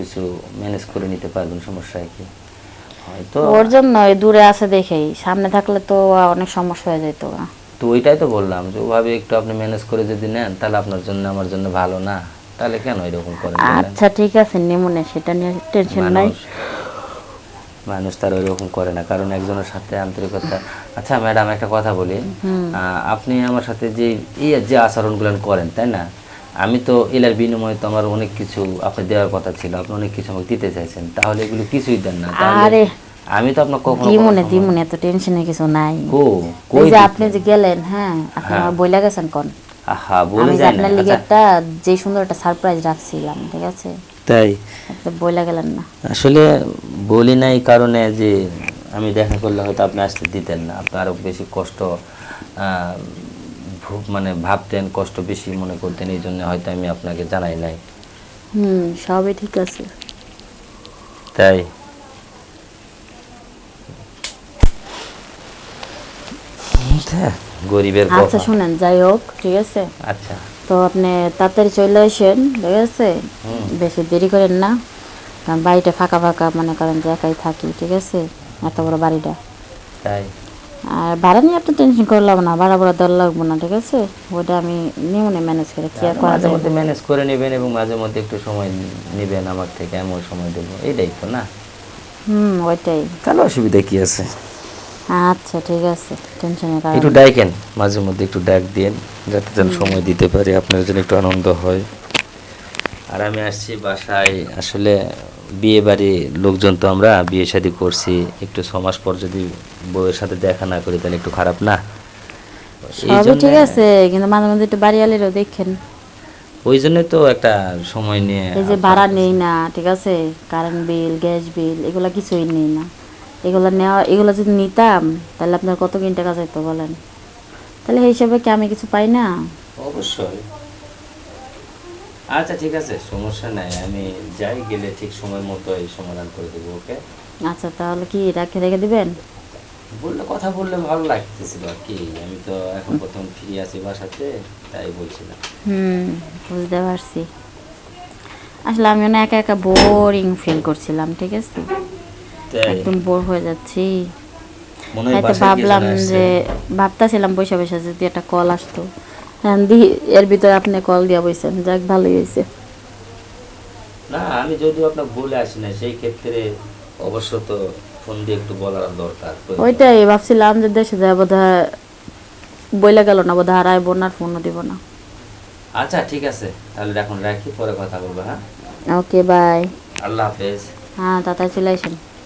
কিছু ম্যানেজ করে নিতে পারবেন সমস্যা কি? হয়তো ওর জন্য দূরে আছে দেখেই সামনে থাকলে তো অনেক সমস্যা হয়ে যেত তো ওইটাই তো বললাম যে ওভাবে একটু আপনি ম্যানেজ করে যদি নেন তাহলে আপনার জন্য আমার জন্য ভালো না। তাহলে কেন এরকম করেন? আচ্ছা ঠিক আছে নিমনে সেটা নিয়ে টেনশন নাই। মানুষ তার ওইরকম করে না কারণ একজনের সাথে আন্তরিকতা আচ্ছা ম্যাডাম একটা কথা বলি। আপনি আমার সাথে যে এই যে আচরণগুলো করেন তাই না? আমি তো এলার বিনিময়ে তো আমার অনেক কিছু আপনি দেওয়ার কথা ছিল আপনি অনেক কিছু আমাকে দিতে চাইছেন। তাহলে এগুলো কিছুই দেন না। আরে, আমি তো আপনার কখনো দিমনে দিমনে এত টেনশনের কিছু নাই। এই কই যে আপনি যে গেলেন হ্যাঁ আপনি আমার বইলা গেছেন কোন? আহা বলে আমি যে যায় না। আপনার লিগে আচ্ছা, একটা যে সুন্দর একটা সারপ্রাইজ রাখছিলাম ঠিক আছে? তাই? আপনি বইলা গেলেন না। আসলে বলি নাই কারণে যে আমি দেখা করলে হয়তো আপনি আসতে দিতেন না। আপনার আরও বেশি কষ্ট মানে ভাবতেন কষ্ট বেশি মনে করতেন এই জন্য হয়তো আমি আপনাকে জানাই নাই। হুম সবই ঠিক আছে। তাই? গরিবের আচ্ছা শুনেন যাই হোক ঠিক আছে? আচ্ছা। তো আপনি তাড়াতাড়ি চলে আসেন ঠিক আছে? বেশি দেরি করেন না। কারণ বাড়িটা ফাঁকা ফাঁকা মনে করেন যে একাই থাকি ঠিক আছে? এত বড় বাড়িটা। তাই। আর ভাড়া নিয়ে আপনি টেনশন করলাম না ভাড়া ভাড়া দেওয়ার লাগবো না ঠিক আছে? ওটা আমি নিমনে ম্যানেজ করে কি আর করা মাঝে যায়? মধ্যে ম্যানেজ করে নেবেন এবং মাঝে মধ্যে একটু সময় নেবেন আমার থেকে এমন সময় দেবো এইটাই তো না? হুম ওইটাই। তাহলে অসুবিধা কি আছে? আচ্ছা ঠিক আছে টেনশনের কারণ একটু ডাকেন মাঝে মধ্যে একটু ডাক দিন যাতে যেন সময় দিতে পারি আপনার জন্য একটু আনন্দ হয়। আর আমি আসছি বাসায় আসলে বিয়ে বাড়ি লোকজন তো আমরা বিয়ে শাদি করছি একটু ছ মাস পর যদি বউয়ের সাথে দেখা না করি তাহলে একটু খারাপ না? সবই ঠিক আছে কিন্তু মাঝে মাঝে একটু বাড়ি আলেরও দেখেন। ওই জন্যই তো একটা সময় নিয়ে এই যে ভাড়া নেই না ঠিক আছে? কারেন্ট বিল গ্যাস বিল এগুলো কিছুই নেই না। এগুলো নেওয়া এগুলো যদি নিতাম তাহলে আপনার কত কিন টাকা যাইতো বলেন? তাহলে এই হিসাবে কি আমি কিছু পাই না? অবশ্যই। আচ্ছা ঠিক আছে সমস্যা নাই। আমি যাই গেলে ঠিক সময় মতো এই সমাধান করে দেবো ওকে? আচ্ছা তাহলে কি রাখে রেখে দিবেন? বললে কথা বললে ভালো লাগতেছিল আর কি। আমি তো এখন প্রথম ফ্রি আছি বাসাতে তাই বলছিলাম। হুম বুঝতে পারছি। আসলে আমি না একা একা বোরিং ফিল করছিলাম ঠিক আছে? একদম বোর হয়ে যাচ্ছি। ভাবলাম যে ভাবতাছিলাম বসে বসে যদি একটা কল আসতো। হ্যাঁ দি এর ভিতরে আপনি কল দিয়া বইছেন যাক ভালোই হয়েছে না আমি যদিও আপনাকে বলে আসি না সেই ক্ষেত্রে অবশ্য তো ফোন দিয়ে একটু বলার দরকার ওইটাই ভাবছিলাম যে দেশে যায় বোধ হয় বইলে গেল না বোধ হয় হারাইব না আর ফোনও দিব না। আচ্ছা ঠিক আছে তাহলে এখন রাখি পরে কথা বলব হ্যাঁ? Okay bye. আল্লাহ হাফেজ। হ্যাঁ তাড়াতাড়ি চলে আসেন।